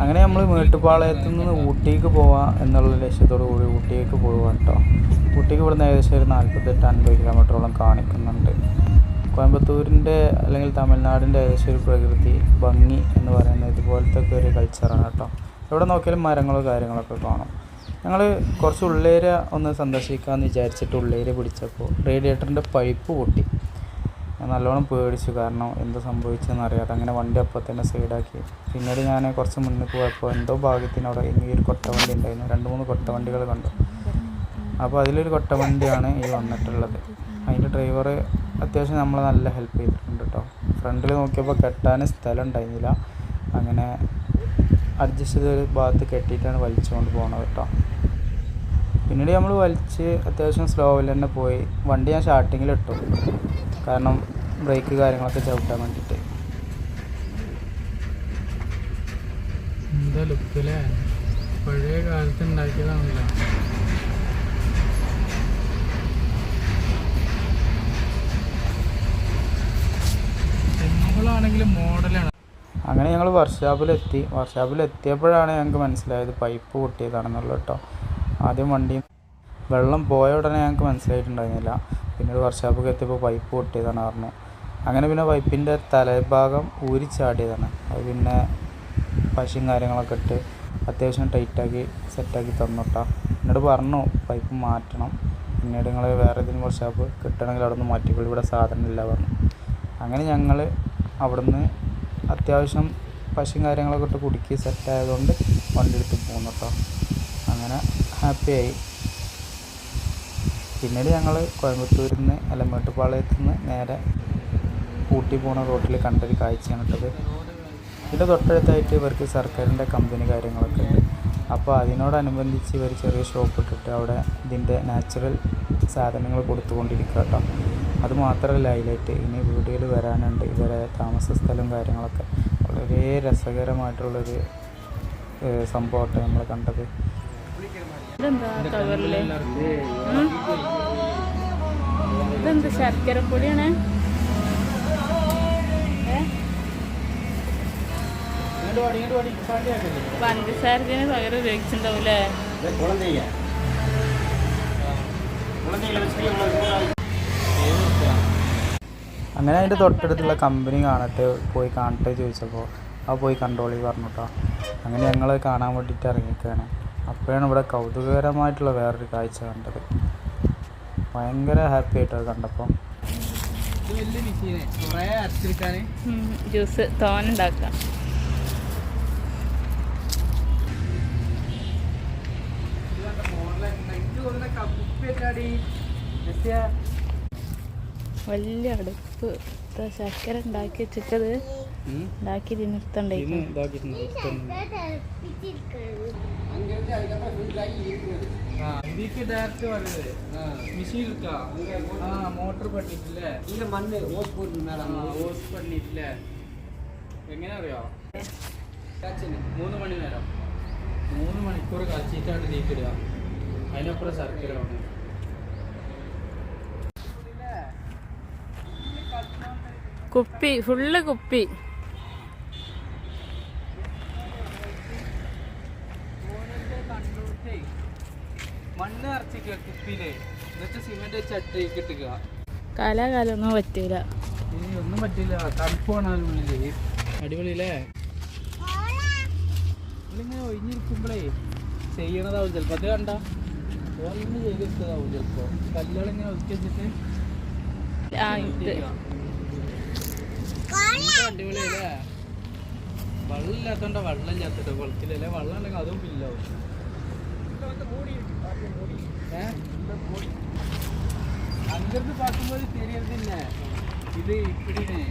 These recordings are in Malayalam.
അങ്ങനെ നമ്മൾ മേട്ടുപ്പാളയത്തു നിന്ന് ഊട്ടിക്ക് പോവാം എന്നുള്ള ലക്ഷ്യത്തോടു കൂടി ഊട്ടിക്ക് പോവാം കേട്ടോ ഊട്ടിക്ക് ഇവിടുന്ന് ഏകദേശം ഒരു നാൽപ്പത്തെട്ട് അൻപത് കിലോമീറ്ററോളം കാണിക്കുന്നുണ്ട്. കോയമ്പത്തൂരിന്റെ അല്ലെങ്കിൽ തമിഴ്നാടിന്റെ ഏകദേശം ഒരു പ്രകൃതി ഭംഗി എന്ന് പറയുന്നത് ഇതുപോലത്തെ ഒരു കൾച്ചറാണ് കേട്ടോ എവിടെ നോക്കിയാലും മരങ്ങളോ കാര്യങ്ങളൊക്കെ കാണും. ഞങ്ങൾ കുറച്ച് ഉള്ളേര ഒന്ന് സന്ദർശിക്കാമെന്ന് വിചാരിച്ചിട്ട് ഉള്ളേര പിടിച്ചപ്പോൾ റേഡിയേറ്ററിന്റെ പൈപ്പ് പൊട്ടി. ഞാൻ നല്ലോണം പേടിച്ചു. കാരണം എന്ത് സംഭവിച്ചതെന്ന് അറിയാതെ അങ്ങനെ വണ്ടി അപ്പോൾ തന്നെ സൈഡാക്കി. പിന്നീട് ഞാൻ കുറച്ച് മുന്നിൽ പോയപ്പോൾ എന്തോ ഭാഗ്യത്തിന് അവിടെ ഈ ഒരു കൊട്ടവണ്ടി ഉണ്ടായിരുന്നു. രണ്ട് മൂന്ന് കൊട്ടവണ്ടികൾ കണ്ടു. അപ്പോൾ അതിലൊരു കൊട്ടവണ്ടിയാണ് ഈ വന്നിട്ടുള്ളത്. അതിന്റെ ഡ്രൈവർ അത്യാവശ്യം നമ്മളെ നല്ല ഹെൽപ്പ് ചെയ്തിട്ടുണ്ട് കേട്ടോ. ഫ്രണ്ടിൽ നോക്കിയപ്പോൾ കെട്ടാൻ സ്ഥലം ഉണ്ടായിരുന്നില്ല. അങ്ങനെ അഡ്ജസ്റ്റ് ചെയ്ത ഭാഗത്ത് കെട്ടിയിട്ടാണ് വലിച്ചുകൊണ്ട് പോകുന്നത് കേട്ടോ. പിന്നീട് നമ്മൾ വലിച്ച് അത്യാവശ്യം സ്ലോവിൽ തന്നെ പോയി. വണ്ടി ഞാൻ സ്റ്റാർട്ടിങ്ങിലിട്ടു കാരണം ബ്രേക്ക് കാര്യങ്ങളൊക്കെ ചവിട്ടാൻ വേണ്ടിയിട്ട്. എന്താ ലുക്ക് അല്ലേ പഴയ കാലത്ത് ഉണ്ടാക്കിയതാണല്ലോ. തെങ്ങുകളാണെങ്കിലും മോഡലാണ്. അങ്ങനെ ഞങ്ങൾ വർക്ക്ഷോപ്പിലെത്തി വർഷാപ്പിലെത്തിയപ്പോഴാണ് എത്തിയപ്പോഴാണ് ഞങ്ങൾക്ക് മനസ്സിലായത് പൈപ്പ് പൊട്ടിയതാണെന്നുള്ളത് കേട്ടോ ആദ്യം വണ്ടി വെള്ളം പോയ ഉടനെ ഞങ്ങൾക്ക് മനസ്സിലായിട്ടുണ്ടായിരുന്നില്ല. പിന്നീട് വർഷാപ്പൊക്കെ എത്തിയപ്പോൾ പൈപ്പ് പൊട്ടിയതാണ് പറഞ്ഞു. അങ്ങനെ പിന്നെ പൈപ്പിന്റെ തലഭാഗം ഊരിച്ചാടിയതാണ്. അത് പിന്നെ പശയും കാര്യങ്ങളൊക്കെ ഇട്ട് അത്യാവശ്യം ടൈറ്റാക്കി സെറ്റാക്കി തന്നു കേട്ടോ എന്നോട് പറഞ്ഞു പൈപ്പ് മാറ്റണം. പിന്നീട് നിങ്ങൾ വേറെ ഏതെങ്കിലും വർക്ക്ഷോപ്പ് കിട്ടണമെങ്കിൽ അവിടെ നിന്ന് മാറ്റിക്കോളൂ. ഇവിടെ സാധനമില്ല പറഞ്ഞു. അങ്ങനെ ഞങ്ങൾ അവിടുന്ന് അത്യാവശ്യം പശയും കാര്യങ്ങളൊക്കെ ഇട്ട് കുടുക്കി സെറ്റായതുകൊണ്ട് വണ്ടി എടുത്ത് പോകുന്നു കേട്ടോ അങ്ങനെ ഹാപ്പിയായി പിന്നീട് ഞങ്ങൾ കോയമ്പത്തൂരിൽ നിന്ന് അല്ല നിന്ന് നേരെ ഊട്ടി പോണ റോട്ടിൽ കണ്ടൊരു കാഴ്ചയാണ് കേട്ടത്. ഇതിന്റെ തൊട്ടടുത്തായിട്ട് ഇവർക്ക് സർക്കാരിന്റെ കമ്പനി കാര്യങ്ങളൊക്കെ ഉണ്ട്. അപ്പോൾ അതിനോടനുബന്ധിച്ച് ഇവർ ചെറിയ ഷോപ്പ് ഇട്ടിട്ട് അവിടെ ഇതിന്റെ നാച്ചുറൽ സാധനങ്ങൾ കൊടുത്തുകൊണ്ടിരിക്കുക കേട്ടോ. അത് മാത്രമല്ല ഹൈലൈറ്റ് ഇനി വീടുകൾ വരാനുണ്ട്. ഇവരെ താമസ സ്ഥലവും കാര്യങ്ങളൊക്കെ വളരെ രസകരമായിട്ടുള്ളൊരു സംഭവമായിട്ട് നമ്മൾ കണ്ടത്. ഇതെന്താ കവറിൽ? ഇതെന്ത് ശർക്കര പൊടിയാണ്? പഞ്ചസാരത്തിന് പകരം ഉപയോഗിച്ചിട്ടുണ്ടാവൂലേ അങ്ങനെ അതിന്റെ തൊട്ടടുത്തുള്ള കമ്പനി കാണട്ടെ പോയി കാണട്ടെ ചോദിച്ചപ്പോൾ ആ പോയി കണ്ടോളി പറഞ്ഞു കേട്ടോ അങ്ങനെ ഞങ്ങൾ കാണാൻ വേണ്ടിയിട്ട് ഇറങ്ങിക്കുകയാണ് അപ്പോഴാണ് ഇവിടെ കൗതുകകരമായിട്ടുള്ള വേറൊരു കാഴ്ച കണ്ടത്. ഭയങ്കര ഹാപ്പി ആയിട്ട് അത് കണ്ടപ്പോൾ ജ്യൂസ് തോനുണ്ടാക്കാം വലിയ അടുപ്പ്. ശർക്കര ഉണ്ടാക്കി വെച്ചിട്ടത് ഉണ്ടാക്കി മോട്ടർ മണ്ണ് എങ്ങനെ അറിയോ മൂന്ന് മണി നേരം. മൂന്ന് മണിക്കൂർ കാച്ചിട്ടാണ് തീക്കിടുക അതിനപ്പുറം ശർക്കര വേണം. കുപ്പി ഫുള്ള് കുപ്പി. മണ്ണ് നിറച്ചിക്കുക കുപ്പിയിൽ. എന്നിട്ട് സിമെന്റ് വെച്ച് അട്ടേക്ക് ഇട്ടുക കാലാകാലമൊന്നും പറ്റൂല. ഒന്നും പറ്റില്ല തണുപ്പാണ് ഉള്ളിൽ. അടിപൊളിയല്ലേ? ഇങ്ങനെ ഒഴിഞ്ഞിരിക്കുമ്പോഴേ ചെയ്യണതാവും ചിലപ്പോ. അത് കണ്ട? ഓരോന്ന് ചെയ്തെടുത്തതാവും ചിലപ്പോ. കല്ലുകളിങ്ങനെ ഒതുക്കി വെച്ചിട്ട് അടിപൊളിയല്ലേ? വെള്ളം ഇല്ലാത്തോണ്ട വെള്ളം ഇല്ലാത്തത്. കുളത്തിലല്ലേ വെള്ളം ഉണ്ടെങ്കിൽ അതും ഫില്ലാവും അഞ്ചത്ത് പാക്കുമ്പോൾ തെരിയതില്ല ഇത് ഇപ്പിടിനെ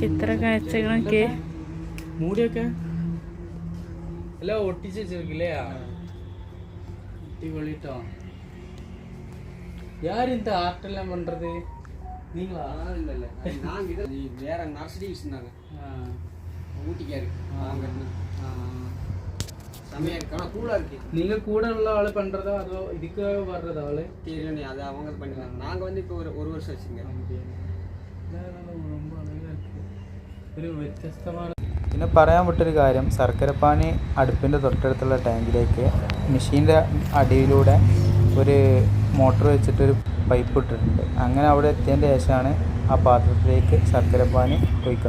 ചിത്രം കാഴ്ചകളൊക്കെ. മൂടിയൊക്കെ. എല്ലാം ഒട്ടിച്ചു വെച്ചിരിക്കില്ലേ? അടിപൊളിട്ടോ யார் இந்த ஆர்டெல்லாம் பண்ணுறது நீங்களா? இல்லை இல்லை. நாங்கள் இதை வேற நர்சரி வச்சுருந்தாங்க ஊட்டிக்காரு. வாங்கன்னு செம்மையாக இருக்கு. ஆனால் கூலாக இருக்குது நீங்கள் கூட உள்ள ஆள் பண்ணுறதா அதோ இதுக்காக வர்றதா ஆள்? தெரியலண்ணே அது அவங்க பண்ணிக்கலாம் நாங்கள் வந்து இப்போ ஒரு ஒரு வருஷம் வச்சுங்க ரொம்ப அழகாக இருக்குது ഒരു വ്യത്യസ്തമാണ് പിന്നെ പറയാൻ പറ്റൊരു കാര്യം. ശർക്കരപ്പാനി അടുപ്പിൻ്റെ തൊട്ടടുത്തുള്ള ടാങ്കിലേക്ക് മെഷീൻ്റെ അടിയിലൂടെ ഒരു മോട്ടർ വെച്ചിട്ടൊരു പൈപ്പ് ഇട്ടിട്ടുണ്ട്. അങ്ങനെ അവിടെ എത്തിയതിന്റെ ശേഷമാണ് ആ പാത്രത്തിലേക്ക് ശർക്കരപ്പാനി ഒഴിക്കുന്നത്.